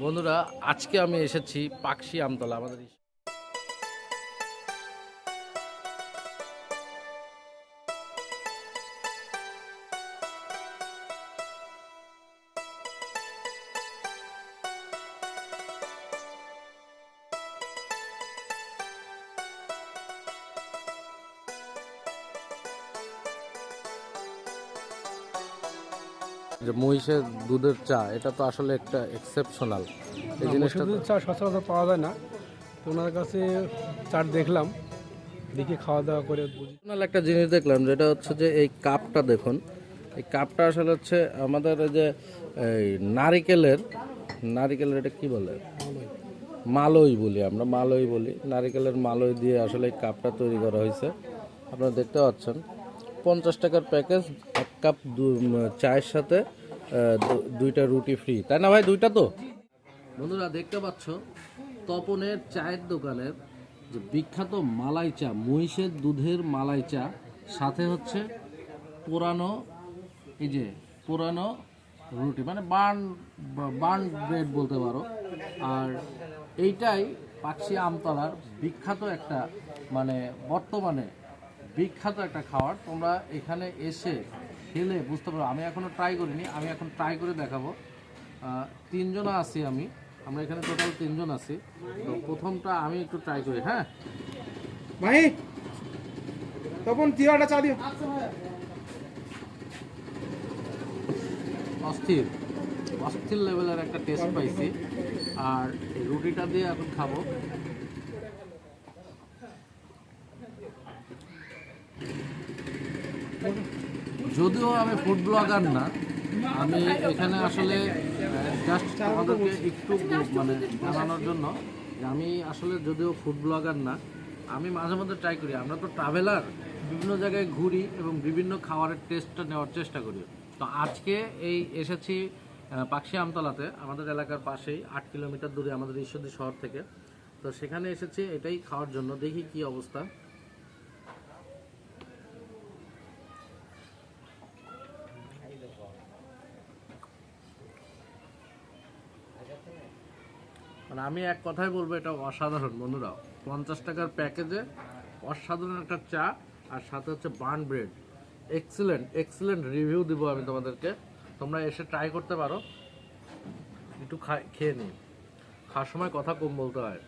বন্ধুরা আজকে আমি এসেছি পাকশি আমতলা আমাদের যে মহিষের দুধের চা এটা তো আসলে একটা এক্সেপশনাল এই জিনিসটা চা সচরাচর পাওয়া যায় না। তো ওনার কাছে চাট দেখলাম দেখে খাওয়া দাওয়া করে একটা জিনিস দেখলাম যেটা হচ্ছে যে এই কাপটা দেখুন এই কাপটা আসলে হচ্ছে আমাদের যে এই নারিকেলের নারিকেলের এটা কি বলে? মালই বলি আমরা মালই বলি। নারিকেলের মালই দিয়ে আসলে এই কাপটা তৈরি করা হয়েছে। আপনারা দেখতে পাচ্ছেন পঞ্চাশ টাকার প্যাকেজ এক কাপ চায়ের সাথে দুইটা রুটি ফ্রি তাই না ভাই, দুইটা তো? বন্ধুরা, দেখতে পাচ্ছ, তপনের চায়ের দোকানের যে বিখ্যাত মালাই চা, মহিষের দুধের মালাই চা, সাথে হচ্ছে পুরানো, এই যে পুরানো রুটি মানে বার্ন বার্ন ব্রেড বলতে পারো। আর এইটাই পাকশি আমতলার বিখ্যাত একটা মানে বর্তমানে বিখ্যাত একটা খাবার তোমরা এখানে এসে খেলে বুঝতে পারো আমি এখনও ট্রাই করিনি আমি এখন ট্রাই করে দেখাবো। তিনজন আছি আমি আমরা এখানে টোটাল তিনজন আছি। তো প্রথমটা আমি একটু ট্রাই করি হ্যাঁ? ভাই তখন তিওয়াটা চা দিও। অস্থির অস্থির লেভেলের একটা টেস্ট পাইছি। আর রুটিটা দিয়ে এখন খাব। যদিও আমি ফুড ব্লগার না, আমি এখানে আসলে জাস্ট আমাদেরকে একটু মানে জানানোর জন্য যে আমি আসলে যদিও ফুড ব্লগার না, আমি মাঝে মধ্যে ট্রাই করি। আমরা তো ট্রাভেলার বিভিন্ন জায়গায় ঘুরি এবং বিভিন্ন খাবারের টেস্টটা নেওয়ার চেষ্টা করি। তো আজকে এই এসেছি পাকশি আমতলাতে আমাদের এলাকার পাশেই, আট কিলোমিটার দূরে আমাদের ঈশ্বরদী শহর থেকে। তো সেখানে এসেছি, এটাই খাওয়ার জন্য। দেখি কি অবস্থা। মানে আমি এক কথাই বলব, এটা অসাধারণ, বন্ধুরা। পঞ্চাশ টাকার প্যাকেজে অসাধারণ একটা চা, আর সাথে হচ্ছে bun bread. Excellent excellent review দিব আমি তোমাদেরকে। তোমরা এসে ট্রাই করতে পারো। একটু খেয়ে নিই। খাওয়ার সময় কথা কম বলতে হয়।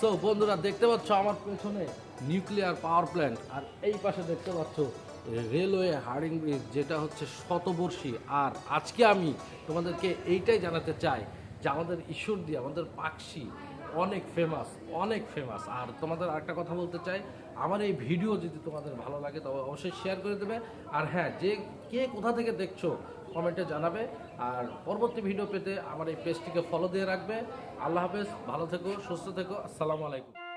সো বন্ধুরা, দেখতে পাচ্ছ আমার পেছনে নিউক্লিয়ার পাওয়ার প্ল্যান্ট আর এই পাশে দেখতে পাচ্ছ রেলওয়ে হার্ডিং ব্রিজ যেটা হচ্ছে শতবর্ষী। আর আজকে আমি তোমাদেরকে এইটাই জানাতে চাই যে আমাদের ঈশ্বর দিয়ে, আমাদের পাকশি অনেক ফেমাস অনেক ফেমাস আর তোমাদের একটা কথা বলতে চাই, আমার এই ভিডিও যদি তোমাদের ভালো লাগে, তবে অবশ্যই শেয়ার করে দেবে। আর হ্যাঁ যে কে কোথা থেকে দেখছ কমেন্টে জানাবে। আর পরবর্তী ভিডিও পেতে আমার এই পেজটিকে ফলো দিয়ে রাখবে। আল্লাহ হাফেজ, ভালো থেকো, সুস্থ থেকো, আসসালামু আলাইকুম।